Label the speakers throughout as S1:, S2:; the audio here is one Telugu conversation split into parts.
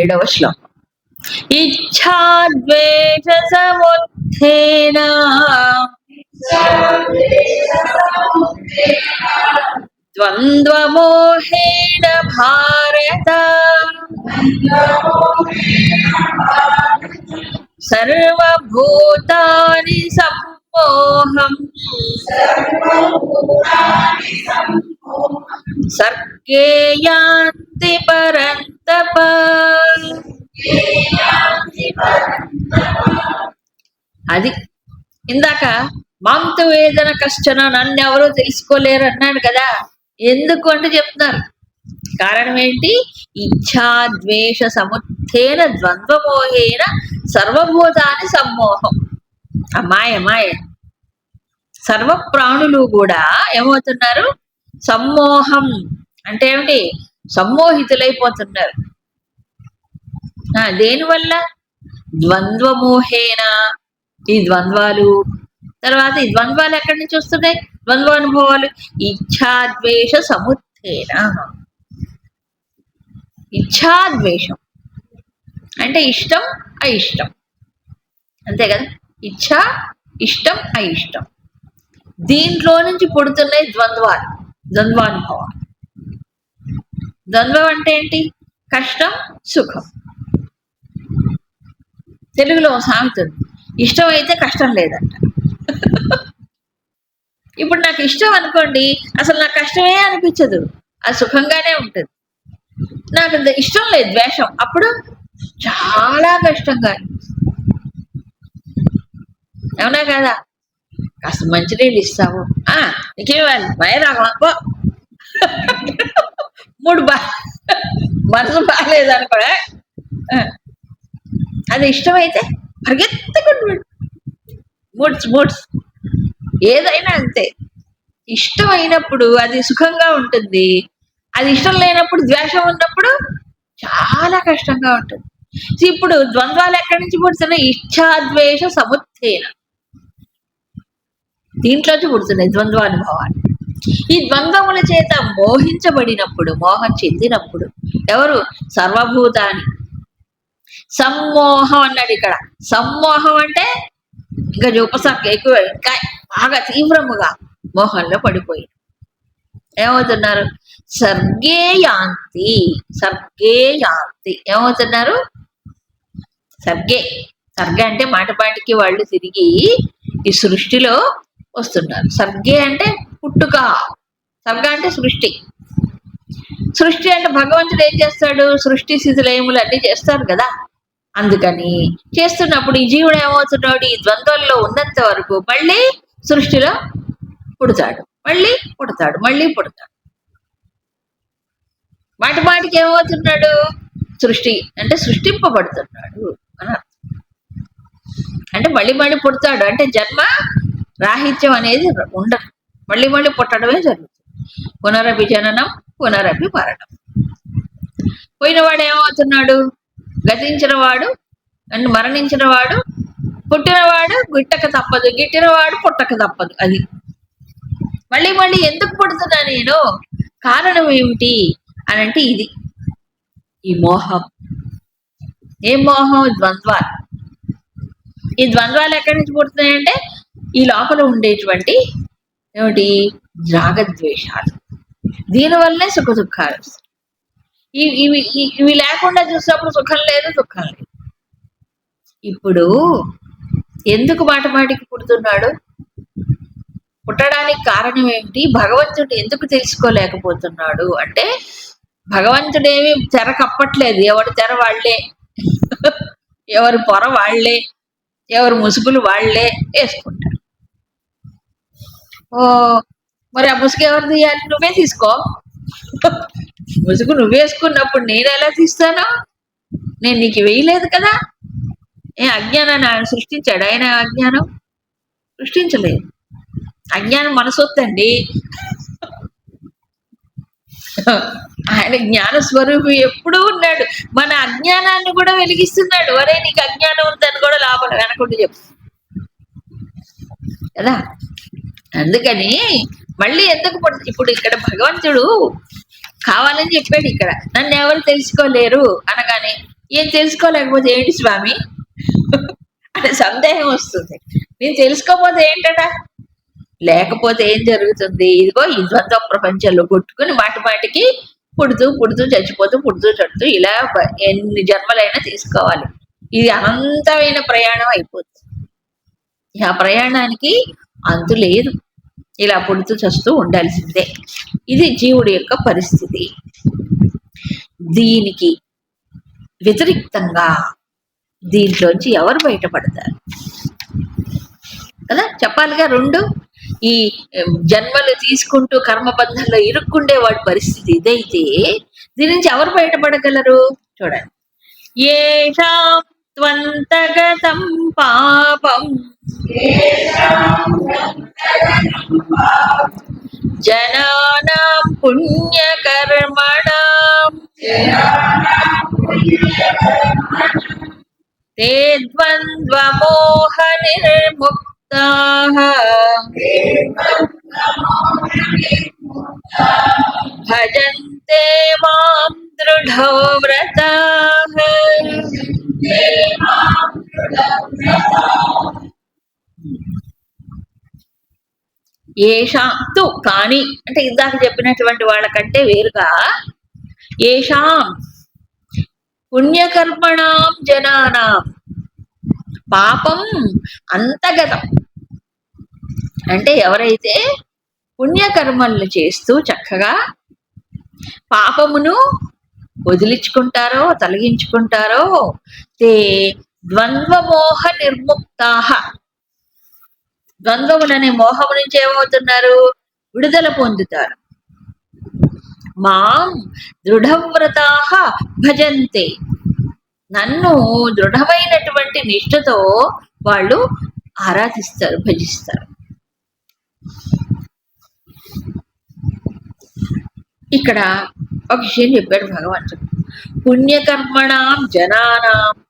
S1: ఏడవ శ్లోకం ఇచ్ఛాద్వేష సముత్థేన ద్వంద్వమోహేణ భారత. సర్వభూతాని సమ్మోహం. సర్గే పరంతప. అది ఇందాక మాంతు వేదన కష్టన నన్ను ఎవరూ తెలుసుకోలేరు అన్నాడు కదా. ఎందుకు అంటే చెప్తున్నారు. కారణం ఏంటి? ఇచ్ఛా ద్వేష సముత్న ద్వంద్వమోహేన సర్వభూతాన్ని సమ్మోహం. అమ్మాయి అమ్మాయి. మాయ సర్వ ప్రాణులు కూడా ఏమవుతున్నారు? సమ్మోహం. అంటే ఏమిటి? సమ్మోహితులైపోతున్నారు. ఆ, దేనివల్ల ద్వంద్వమోహేన. ఈ ద్వంద్వాలు. తర్వాత ఈ ద్వంద్వాలు ఎక్కడి నుంచి వస్తున్నాయి? ద్వంద్వ అనుభవాలు ఇచ్ఛాద్వేష సముత్థేన ఇచ్ఛాద్వేషం. అంటే ఇష్టం అయిష్టం. అంతే కదా? ఇచ్ఛ ఇష్టం అయిష్టం. దీంట్లో నుంచి పుడుతున్నాయి ద్వంద్వాలు. ద్వంద్వానుభవాలు. ద్వంద్వం అంటే ఏంటి? కష్టం సుఖం. తెలుగులో ఓ సామెత ఇష్టం అయితే కష్టం లేదంట. ఇప్పుడు నాకు ఇష్టం అనుకోండి అసలు నాకు కష్టమే అనిపించదు. అది సుఖంగానే ఉంటుంది. నాకు ఇష్టం లేదు ద్వేషం. అప్పుడు చాలా కష్టంగా అనిపిస్తుంది. అవునా కదా? కాస్త మంచినీళ్ళు ఇస్తాము ఆ నీకేవాలి భయరాగమా పో. మూడు బా మనసు బాగాలేదనుకోడా అది ఇష్టమైతే పరిగెత్తుకుంటూ మూడ్స్ మూడ్స్. ఏదైనా అంతే. ఇష్టం అయినప్పుడు అది సుఖంగా ఉంటుంది. అది ఇష్టం లేనప్పుడు ద్వేషం ఉన్నప్పుడు చాలా కష్టంగా ఉంటుంది. ఇప్పుడు ద్వంద్వాలు ఎక్కడి నుంచి పుడుతున్నాయి ఇచ్ఛాద్వేష సముత్థేన దీంట్లోంచి పుడుతున్నాయి ద్వంద్వానుభవాలు ఈ ద్వంద్వముల చేత మోహించబడినప్పుడు మోహం చెందినప్పుడు ఎవరు? సర్వభూతాన్ని సమ్మోహం అన్నాడు ఇక్కడ. సమ్మోహం అంటే ఇంకా ఉపసర్గ ఎక్కువ ఇంకా బాగా తీవ్రముగా మోహంలో పడిపోయి ఏమవుతున్నారు? సర్గే యాంతి సర్గే యాంతి ఏమవుతున్నారు? సర్గే. సర్గే అంటే మాట పాటికి వాళ్ళు తిరిగి ఈ సృష్టిలో వస్తుంటారు. సర్గే అంటే పుట్టుక. సర్గ అంటే సృష్టి. సృష్టి అంటే భగవంతుడు ఏం చేస్తాడు? సృష్టి శిథిలయములు అన్ని చేస్తారు కదా? అందుకని చేస్తున్నప్పుడు ఈ జీవుడు ఏమవుతున్నాడు? ఈ ద్వంద్వంలో ఉన్నంత వరకు మళ్ళీ సృష్టిలో పుడతాడు. మళ్ళీ పుడతాడు. మళ్ళీ పుడతాడు. మాటి మాటికి ఏమవుతున్నాడు? సృష్టి అంటే సృష్టింపబడుతున్నాడు అని అర్థం. అంటే మళ్ళీ మళ్ళీ పుడతాడు. అంటే జన్మ రాహిత్యం అనేది ఉండదు. మళ్ళీ మళ్ళీ పుట్టడమే జరుగుతుంది. పునరభి జననం పునరభి మరణం పోయినవాడు ఏమవుతున్నాడు గతించిన వాడు అండ్ మరణించిన వాడు పుట్టినవాడు గిట్టక తప్పదు. గిట్టినవాడు పుట్టక తప్పదు అది. మళ్ళీ మళ్ళీ ఎందుకు పుడుతున్నా నేను? కారణం ఏమిటి? అని అంటే ఇది. ఈ మోహం. ఏ మోహం? ద్వంద్వాలు. ఈ ద్వంద్వాలు ఎక్కడి నుంచి పుడుతున్నాయంటే ఈ లోపల ఉండేటువంటి ఏమిటి? రాగద్వేషాలు. దీనివల్లనే సుఖ దుఃఖాలు ఇవి ఇవి ఇవి- లేకుండా చూసినప్పుడు సుఖం లేదు దుఃఖం లేదు. ఇప్పుడు ఎందుకు మాట మాటికి పుడుతున్నాడు? పుట్టడానికి కారణం ఏమిటి? భగవంతుడు ఎందుకు తెలుసుకోలేకపోతున్నాడు? అంటే భగవంతుడేమి తెర కప్పట్లేదు. ఎవరి తెర వాళ్ళే. ఎవరి పొర వాళ్ళే. ఎవరి ముసుగులు వాళ్ళే వేసుకుంటారు ఓ మరి ఆ ముసుగు ఎవరు తీయాలి? నువ్వే తీసుకో. ముసుగు నువ్వు వేసుకున్నప్పుడు నేను ఎలా తీస్తాను? నేను నీకు వేయలేదు కదా? ఏ అజ్ఞానాన్ని ఆయన సృష్టించాడు. ఆయన అజ్ఞానం? సృష్టించలేదు. అజ్ఞానం మనసొత్తండి. ఆయన జ్ఞాన స్వరూపి ఎప్పుడూ ఉన్నాడు. మన అజ్ఞానాన్ని కూడా వెలిగిస్తున్నాడు. ఒరే నీకు అజ్ఞానం ఉందని కూడా లోపల వెనకుండా చెప్పు. కదా? అందుకని మళ్ళీ ఎందుకు పడుతుంది ఇప్పుడు ఇక్కడ భగవంతుడు కావాలని చెప్పాడు ఇక్కడ. నన్ను ఎవరు తెలుసుకోలేరు అనగానే ఏం తెలుసుకోలేకపోతే ఏంటి స్వామి? అనే సందేహం వస్తుంది. నేను తెలుసుకోకపోతే ఏంటట? లేకపోతే ఏం జరుగుతుంది? ఇదిగో ఈ ద్వంద్వ ప్రపంచంలో కొట్టుకుని మాటి మాటికి పుడుతూ పుడుతూ చచ్చిపోతూ పుడుతూ చడుతూ ఇలా ఎన్ని జన్మలైనా తీసుకోవాలి. ఇది అనంతమైన ప్రయాణం అయిపోతుంది. ఆ ప్రయాణానికి అంతు లేదు. ఇలా పుడుతూ చస్తూ ఉండాల్సిందే. ఇది జీవుడి యొక్క పరిస్థితి. దీనికి వ్యతిరిక్తంగా దీంట్లోంచి ఎవరు బయటపడతారు? కదా? చెప్పాలిగా రెండు? ఈ జన్మలు తీసుకుంటూ కర్మబంధంలో ఇరుక్కుండే వాడి పరిస్థితి ఇదైతే దీని నుంచి ఎవరు బయటపడగలరు? చూడండి. ఏషాం త్వంతగతం పాపం. జనానాం పుణ్యకర్మణాం. ते ద్వంద్వమోహ నిర్ముక్తాః భజంతే दृढो व्रताः ఏషాం తు కానీ అంటే ఇందాక చెప్పినటువంటి వాళ్ళకంటే వేరుగా ఏషాం పుణ్యకర్మణాం జనానాం పాపం అంతగతం. అంటే ఎవరైతే పుణ్యకర్మలను చేస్తూ చక్కగా పాపమును వదిలించుకుంటారో తొలగించుకుంటారో తే ద్వంద్వమోహ నిర్ముక్తాహ ద్వంద్వములనే మోహము నుంచి ఏమవుతున్నారు? విడుదల పొందుతారు. మాం దృఢవ్రతాహ భజంతే. నన్ను దృఢమైనటువంటి నిష్ఠతో వాళ్ళు ఆరాధిస్తారు భజిస్తారు. ఇక్కడ ఒక విషయం చెప్పాడు. భగవంతుడు పుణ్యకర్మణాం జనానాం.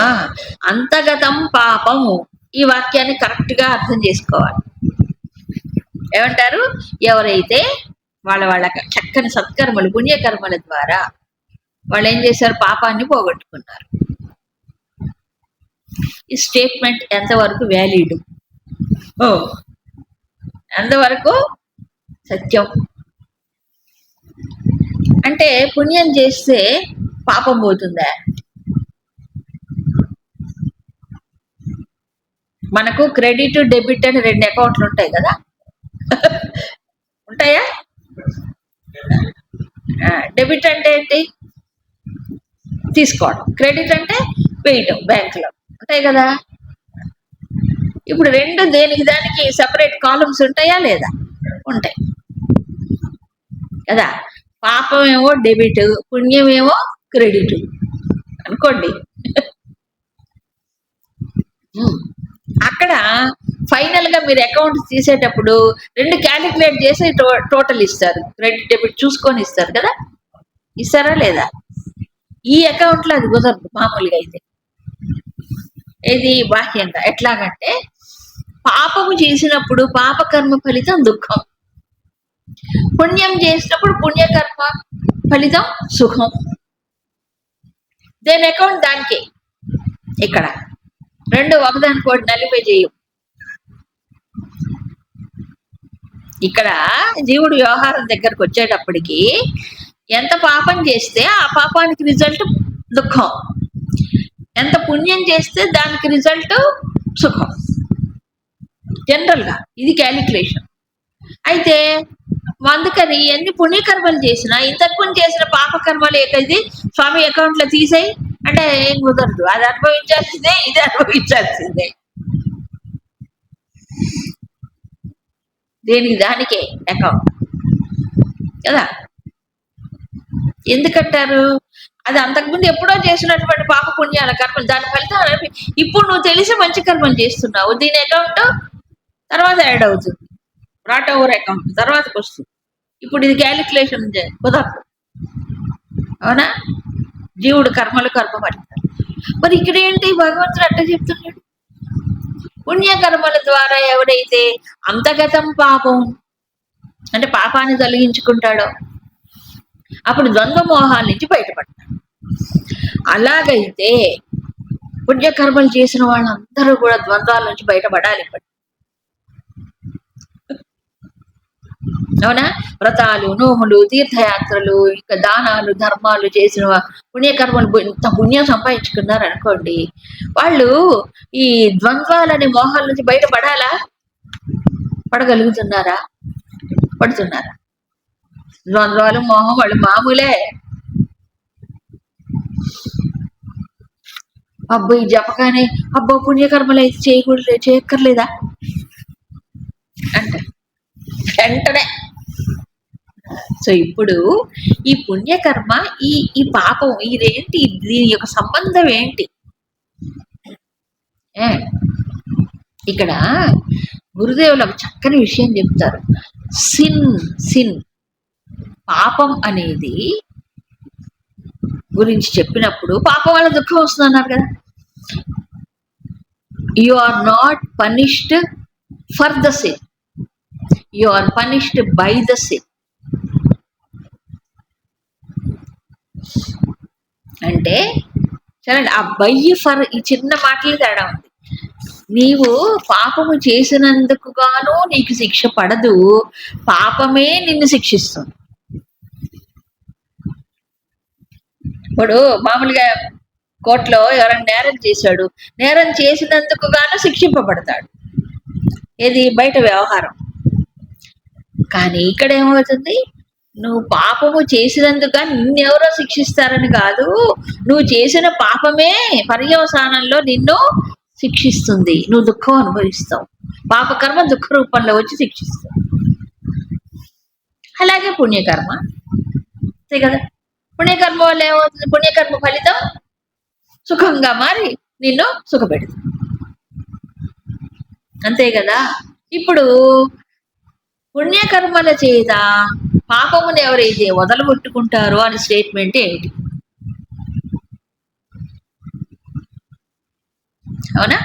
S1: ఆ, అంతగతం పాపము. ఈ వాక్యాన్ని కరెక్ట్గా అర్థం చేసుకోవాలి. ఏమంటారు? ఎవరైతే వాళ్ళ వాళ్ళ చక్కని సత్కర్మలు పుణ్యకర్మల ద్వారా వాళ్ళు ఏం చేశారు? పాపాన్ని పోగొట్టుకున్నారు. ఈ స్టేట్మెంట్ ఎంతవరకు వ్యాలిడ్ ఓ ఎంతవరకు సత్యం? అంటే పుణ్యం చేస్తే పాపం పోతుందా? మనకు క్రెడిట్ డెబిట్ అని రెండు అకౌంట్లు ఉంటాయి కదా? ఉంటాయా? డెబిట్ అంటే ఏంటి? తీసుకోవడం. క్రెడిట్ అంటే వేయటం బ్యాంకులో. ఉంటాయి కదా? ఇప్పుడు రెండు దేనికి దానికి సపరేట్ కాలమ్స్ ఉంటాయా లేదా? ఉంటాయి. కదా? పాపం ఏమో డెబిట్ పుణ్యం ఏమో క్రెడిట్ అనుకోండి. అక్కడ ఫైనల్గా మీరు అకౌంట్ తీసేటప్పుడు రెండు క్యాలిక్యులేట్ చేసి టో- టోటల్ ఇస్తారు. క్రెడిట్ డెబిట్ చూసుకొని ఇస్తారు కదా? ఇస్తారా లేదా? ఈ అకౌంట్లో అది కుదరదు మామూలుగా అయితే. ఇది బాహ్యంగా? ఎట్లాగంటే పాపము చేసినప్పుడు పాపకర్మ ఫలితం దుఃఖం. పుణ్యం చేసినప్పుడు పుణ్యకర్మ ఫలితం సుఖం. దేని అకౌంట్ దానికి. ఇక్కడ. రెండు ఒకదానికోటి నలిపే చేయు. ఇక్కడ జీవుడు వ్యవహారం దగ్గరకు వచ్చేటప్పటికి ఎంత పాపం చేస్తే ఆ పాపానికి రిజల్ట్ దుఃఖం. ఎంత పుణ్యం చేస్తే దానికి రిజల్ట్ సుఖం. జనరల్గా ఇది క్యాలిక్యులేషన్ అయితే అందుకని ఎన్ని పుణ్యకర్మలు చేసినా ఇంతకు ముందు చేసిన పాపకర్మలు ఏకైతే స్వామి అకౌంట్లో తీసేయి. అంటే ఏం కుదరదు. అది అనుభవించాల్సిందే ఇది అనుభవించాల్సిందే. దేనికి? దానికే అకౌంట్ కదా? ఎందుకంటారు అది అంతకుముందు ఎప్పుడో చేసినటువంటి పాప పుణ్యాల కర్మలు దాని ఫలితం ఇప్పుడు నువ్వు తెలిసి మంచి కర్మలు చేస్తున్నావు. దీని అకౌంట్ తర్వాత యాడ్ అవుతుంది. బ్రాట్ ఓవర్ అకౌంట్ తర్వాతకు వస్తుంది ఇప్పుడు ఇది క్యాలిక్యులేషన్ కుదరదు. అవునా? జీవుడు కర్మలు కర్మ పడతాడు మరి ఇక్కడ ఏంటి? భగవంతుడు అట్ట చెప్తున్నాడు. పుణ్యకర్మల ద్వారా ఎవడైతే అంతగతం పాపం అంటే పాపాన్ని తొలగించుకుంటాడో అప్పుడు ద్వంద్వ మోహాల నుంచి బయటపడతాడు. అలాగైతే పుణ్యకర్మలు చేసిన వాళ్ళందరూ కూడా ద్వంద్వాల నుంచి బయటపడాలి ఇప్పుడు అవునా వ్రతాలు నోములు తీర్థయాత్రలు ఇంకా దానాలు ధర్మాలు చేసిన పుణ్యకర్మలు ఇంత పుణ్యం సంపాదించుకున్నారు అనుకోండి. వాళ్ళు ఈ ద్వంద్వాలని మోహాల నుంచి బయటపడాలా? పడగలుగుతున్నారా? పడుతున్నారా? ద్వంద్వాలు మోహం వాళ్ళు మామూలే. అబ్బో ఈ చెప్పగానే అబ్బో పుణ్యకర్మలు అయితే చేయకూడదు చేయక్కర్లేదా? అంట. వెంటనే. సో ఇప్పుడు ఈ పుణ్యకర్మ ఈ ఈ పాపం ఇదేంటి? దీని యొక్క సంబంధం ఏంటి? ఇక్కడ గురుదేవులు ఒక చక్కని విషయం చెప్తారు. Sin sin. పాపం అనేది గురించి చెప్పినప్పుడు పాపం వల్ల దుఃఖం వస్తుంది అన్నారు కదా. You are not punished for the sin you are punished by the sin అంటే చూడండి ఆ బయ్యి ఫర్ ఈ చిన్న మాటలు తేడా ఉంది. నీవు పాపము చేసినందుకు గాను నీకు శిక్ష పడదు. పాపమే నిన్ను శిక్షిస్తుంది. ఇప్పుడు మామూలుగా కోర్టులో ఎవరైనా నేరం చేశాడు. నేరం చేసినందుకు గాను శిక్షింపబడతాడు. ఏది? బయట వ్యవహారం. కానీ ఇక్కడ ఏమవుతుంది నువ్వు పాపము చేసినందుక నిన్నెవరో శిక్షిస్తారని కాదు నువ్వు చేసిన పాపమే పర్యవసానంలో నిన్ను శిక్షిస్తుంది. నువ్వు దుఃఖం అనుభవిస్తావు. పాపకర్మ దుఃఖ రూపంలో వచ్చి శిక్షిస్తావు. అలాగే పుణ్యకర్మ. అంతే కదా? పుణ్యకర్మ వల్ల ఏమవుతుంది? పుణ్యకర్మ ఫలితం సుఖంగా మారి నిన్ను సుఖపెడుతుంది. అంతే కదా? ఇప్పుడు పుణ్యకర్మల చేత పాపమును ఎవరైతే వదలగొట్టుకుంటారో అని స్టేట్మెంట్ ఏంటి? అవునా?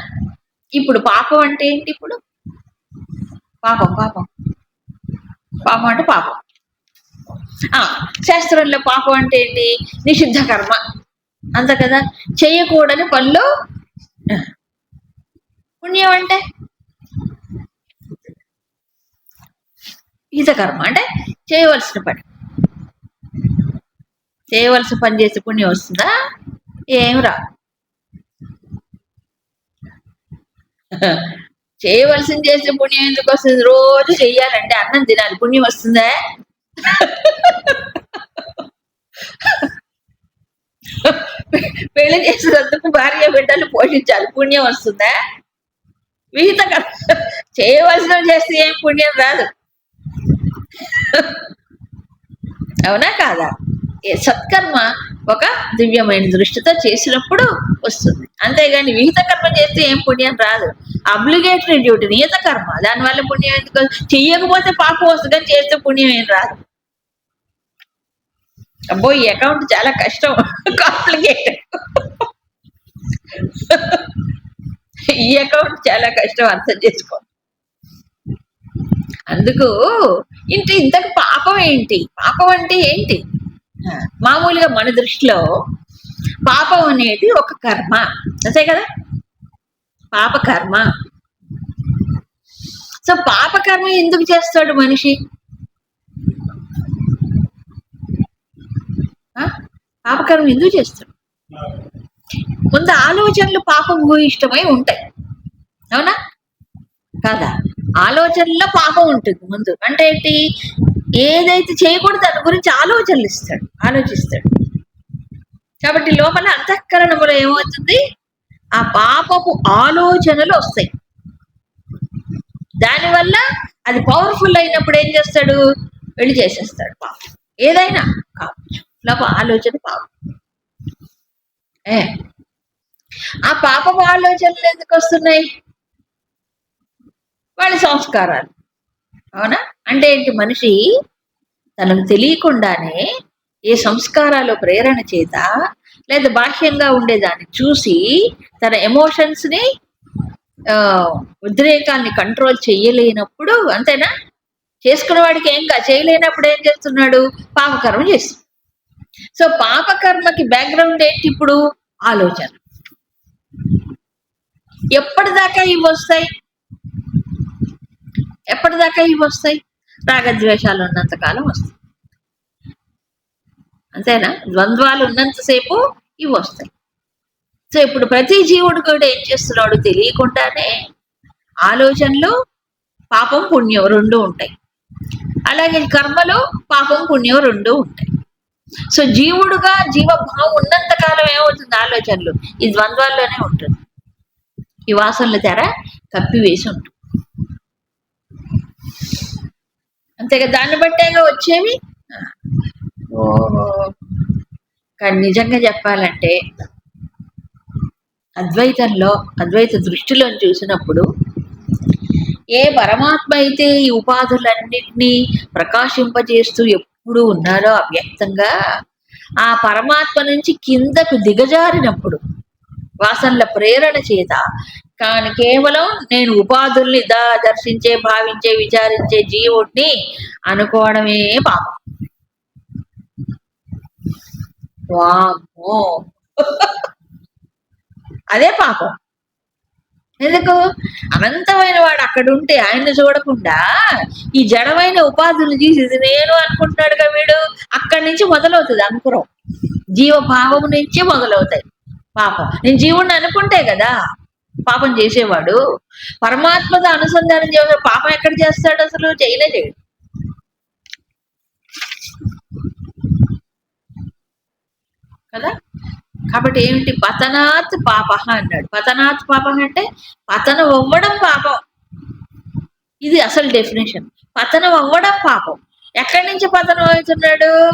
S1: ఇప్పుడు పాపం అంటే ఏంటి ఇప్పుడు? పాపం పాపం. పాపం అంటే పాపం. ఆ శాస్త్రంలో పాపం అంటే ఏంటి? నిషిద్ధ కర్మ. అంత కదా? చేయకూడని పనులు పుణ్యం అంటే? హితకర్మ అంటే చేయవలసిన పని. చేయవలసిన పని చేసే పుణ్యం వస్తుందా? ఏం రా చేయవలసింది చేసే పుణ్యం ఎందుకు వస్తుంది? రోజు చెయ్యాలంటే అన్నం తినాలి. పుణ్యం వస్తుందా? పెళ్ళి చేసినందుకు భార్య బిడ్డలు పోషించాలి. పుణ్యం వస్తుందా? విహిత కర్మ చేయవలసినవి చేస్తే ఏం పుణ్యం రాదు. అవునా కాదా? ఏ సత్కర్మ ఒక దివ్యమైన దృష్టితో చేసినప్పుడు వస్తుంది. అంతేగాని విహిత కర్మ చేస్తే ఏం పుణ్యం రాదు. అబ్లిగేటరీ డ్యూటీ నియత కర్మ. దానివల్ల పుణ్యం ఎందుకు? చెయ్యకపోతే పాపం వస్తుంది కానీ చేస్తే పుణ్యం ఏం రాదు. అబ్బో ఈ అకౌంట్ చాలా కష్టం. కాంప్లికేటెడ్ ఈ అకౌంట్ చాలా కష్టం అర్థం చేసుకో. అందుకు ఇంటి ఇంతకు పాపం ఏంటి? పాపం అంటే ఏంటి? మామూలుగా మన దృష్టిలో పాపం అనేది ఒక కర్మ. అంతే కదా? పాప కర్మ. సో పాప కర్మ ఎందుకు చేస్తాడు మనిషి? పాపకర్మ ఎందుకు చేస్తాడు? ముందు ఆలోచనలు పాపం భూయిష్టమై ఉంటాయి. అవునా? కాదా? ఆలోచనలో పాపం ఉంటుంది ముందు. అంటే ఏంటి? ఏదైతే చేయకూడదు దాని గురించి ఆలోచనలు ఇస్తాడు ఆలోచిస్తాడు. కాబట్టి లోపల అంతఃకరణములో ఏమవుతుంది? ఆ పాపపు ఆలోచనలు వస్తాయి. దానివల్ల అది పవర్ఫుల్ అయినప్పుడు ఏం చేస్తాడు? వెళ్ళి చేసేస్తాడు పాపం. ఏదైనా కావచ్చు. లోపల ఆలోచన పాపం. ఏ? ఆ పాపపు ఆలోచనలు ఎందుకు వస్తున్నాయి? వాళ్ళ సంస్కారాలు. అవునా? అంటే ఏంటి మనిషి తనకు తెలియకుండానే ఏ సంస్కారాలు ప్రేరణ చేత లేదా బాహ్యంగా ఉండేదాన్ని చూసి తన ఎమోషన్స్ని ఉద్రేకాన్ని కంట్రోల్ చేయలేనప్పుడు అంతేనా? చేసుకున్న వాడికి ఏం చేయలేనప్పుడు ఏం చేస్తున్నాడు? పాపకర్మ చేస్తున్నాడు సో పాపకర్మకి బ్యాక్గ్రౌండ్ ఏంటి ఇప్పుడు? ఆలోచన. ఎప్పటిదాకా ఇవి వస్తాయి? ఎప్పటిదాకా ఇవి వస్తాయి? రాగద్వేషాలు ఉన్నంత కాలం వస్తాయి. అంతేనా? ద్వంద్వాలు ఉన్నంతసేపు ఇవి వస్తాయి. సో ఇప్పుడు ప్రతి జీవుడు కూడా ఏం చేస్తున్నాడు తెలియకుండానే ఆలోచనలు పాపం పుణ్యం రెండు ఉంటాయి. అలాగే కర్మలు పాపం పుణ్యం రెండు ఉంటాయి. సో జీవుడుగా జీవభావం ఉన్నంత కాలం ఏమవుతుంది ఆలోచనలు? ఈ ద్వంద్వాల్లోనే ఉంటుంది. ఈ వాసనల తెర కప్పివేసి ఉంటుంది. అంతేగా దాన్ని బట్టేగా వచ్చేవి కానీ నిజంగా చెప్పాలంటే అద్వైతంలో అద్వైత దృష్టిలో చూసినప్పుడు ఏ పరమాత్మ అయితే ఈ ఉపాధులన్నింటినీ ప్రకాశింపజేస్తూ ఎప్పుడు ఉన్నారో అవ్యక్తంగా ఆ పరమాత్మ నుంచి కిందకు దిగజారినప్పుడు వాసనల ప్రేరణ చేత కానీ కేవలం నేను ఉపాధుల్ని దా దర్శించే భావించే విచారించే జీవుడిని అనుకోవడమే పాపం. వామ్మో. అదే పాపం. ఎందుకు? అనంతమైన వాడు అక్కడ ఉంటే ఆయన్ని చూడకుండా ఈ జడమైన ఉపాధులు తీసి ఇది నేను అనుకుంటున్నాడుగా వీడు. అక్కడి నుంచి మొదలవుతుంది అంకురం. జీవభావం నుంచి మొదలవుతాయి. పాపం. నేను జీవుణ్ణి అనుకుంటే కదా పాపం చేసేవాడు. పరమాత్మతో అనుసంధానం చేసే పాపం ఎక్కడ చేస్తాడు అసలు? చేయలే చేయడు. కదా? కాబట్టి ఏమిటి? పతనాత్ పాప అన్నాడు. పతనాత్ పాప అంటే పతనం అవ్వడం పాపం. ఇది అసలు డెఫినేషన్ పతనం అవ్వడం పాపం. ఎక్కడి నుంచి పతనం అవుతున్నాడు?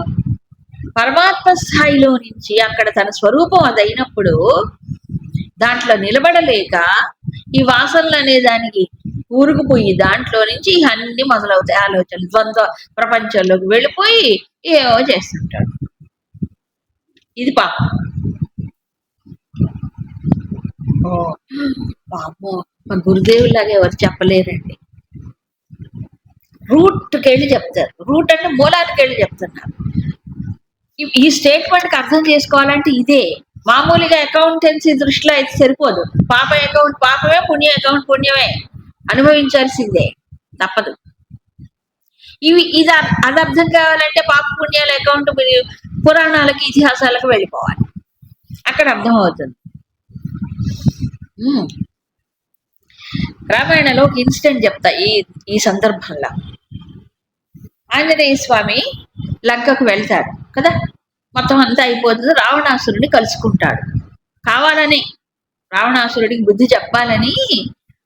S1: పరమాత్మ స్థాయిలో నుంచి. అక్కడ తన స్వరూపం అది అయినప్పుడు దాంట్లో నిలబడలేక ఈ వాసనలు అనే దానికి ఊరుకుపోయి దాంట్లో నుంచి అన్ని మొదలవుతాయి. ఆలోచనలు ద్వంద్వ ప్రపంచంలోకి వెళ్ళిపోయి ఏవో చేస్తుంటాడు. ఇది పాపం. ఓ. పాపం మా గురుదేవులాగా ఎవరు చెప్పలేరండి. రూట్కి వెళ్ళి చెప్తారు. రూట్ అంటే మూలానికి వెళ్ళి చెప్తున్నారు. ఈ- ఈ స్టేట్మెంట్ అర్థం చేసుకోవాలంటే ఇదే. మామూలుగా అకౌంటెన్సీ దృష్టిలో అయితే సరిపోదు. పాప అకౌంట్ పాపమే పుణ్య అకౌంట్ పుణ్యమే అనుభవించాల్సిందే. తప్పదు. ఇవి ఇది అది అర్థం కావాలంటే పాప పుణ్యాల అకౌంట్ పురాణాలకు పురాణాలకి ఇతిహాసాలకు వెళ్ళిపోవాలి. అక్కడ అర్థం అవుతుంది రామాయణలో ఒక ఇన్సిడెంట్ చెప్తా ఈ ఈ సందర్భంలో. ఆంజనేయ స్వామి లంకకు వెళ్తాడు కదా? మొత్తం అంతా అయిపోతుంది. రావణాసురుడిని కలుసుకుంటాడు. కావాలని రావణాసురుడికి బుద్ధి చెప్పాలని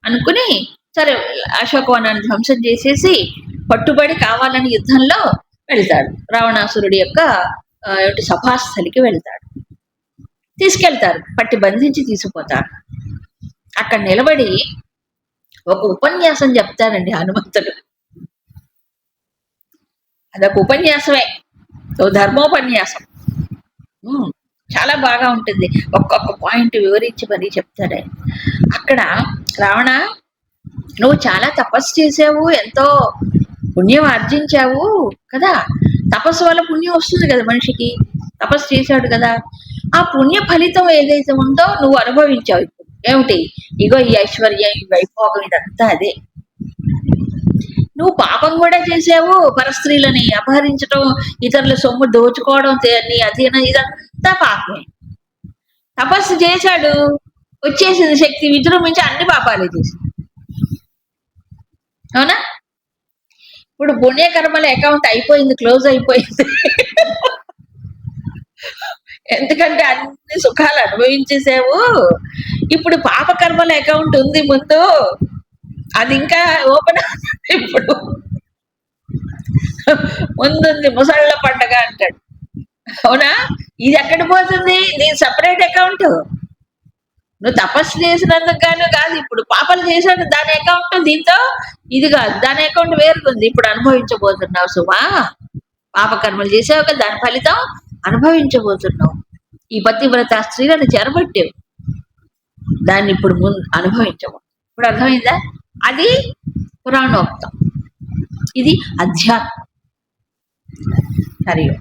S1: అనుకుని సరే అశోకవనాన్ని ధ్వంసం చేసేసి పట్టుబడి కావాలని యుద్ధంలో వెళ్తాడు. రావణాసురుడి యొక్క సభాస్థలికి వెళ్తాడు. తీసుకెళ్తారు. పట్టి బంధించి తీసుకుపోతారు. అక్కడ నిలబడి ఒక ఉపన్యాసం చెప్తారండి హనుమంతుడు అదొక ఉపన్యాసమే. ఓ ధర్మోపన్యాసం. చాలా బాగా ఉంటుంది. ఒక్కొక్క పాయింట్ వివరించి మరీ చెప్తాడు ఆయన అక్కడ రావణ నువ్వు చాలా తపస్సు చేసావు ఎంతో పుణ్యం ఆర్జించావు కదా? తపస్సు వల్ల పుణ్యం వస్తుంది కదా మనిషికి? తపస్సు చేశాడు కదా? ఆ పుణ్య ఫలితం ఏదైతే ఉందో నువ్వు అనుభవించావు ఇప్పుడు. ఏమిటి? ఇగో ఈ ఐశ్వర్యం ఈ వైభోగం ఇదంతా అదే. నువ్వు పాపం కూడా చేసావు పరస్త్రీలని అపహరించడం ఇతరుల సొమ్ము దోచుకోవడం తే- నీ అధీనం ఇదంతా పాపమే. తపస్సు చేశాడు. వచ్చేసింది శక్తి విజృంభించి అన్ని పాపాలే చేసి అవునా? ఇప్పుడు పుణ్యకర్మల అకౌంట్ అయిపోయింది క్లోజ్ అయిపోయింది. ఎందుకంటే అన్ని సుఖాలు అనుభవించేసావు ఇప్పుడు పాపకర్మల అకౌంట్ ఉంది ముందు. అది ఇంకా ఓపెన్ ఇప్పుడు. ముందుంది ముసళ్ళ పండగ అంటాడు. అవునా? ఇది ఎక్కడ పోతుంది? నీ సపరేట్ అకౌంట్ నువ్వు తపస్సు చేసినందుకు గాను కాదు ఇప్పుడు పాపలు చేశాను దాని అకౌంట్ దీంతో? ఇది కాదు దాని అకౌంట్ వేరుకుంది ఇప్పుడు అనుభవించబోతున్నావు సుమా. పాపకర్మలు చేసావు కదా దాని ఫలితం అనుభవించబోతున్నావు. ఈ పతివ్రత స్త్రీలను చెరబట్టేవు. దాన్ని ఇప్పుడు ముందు అనుభవించవు ఇప్పుడు అర్థమైందా? అది పురాణోక్తం ఇది అధ్యాత్మం హరి ఓం.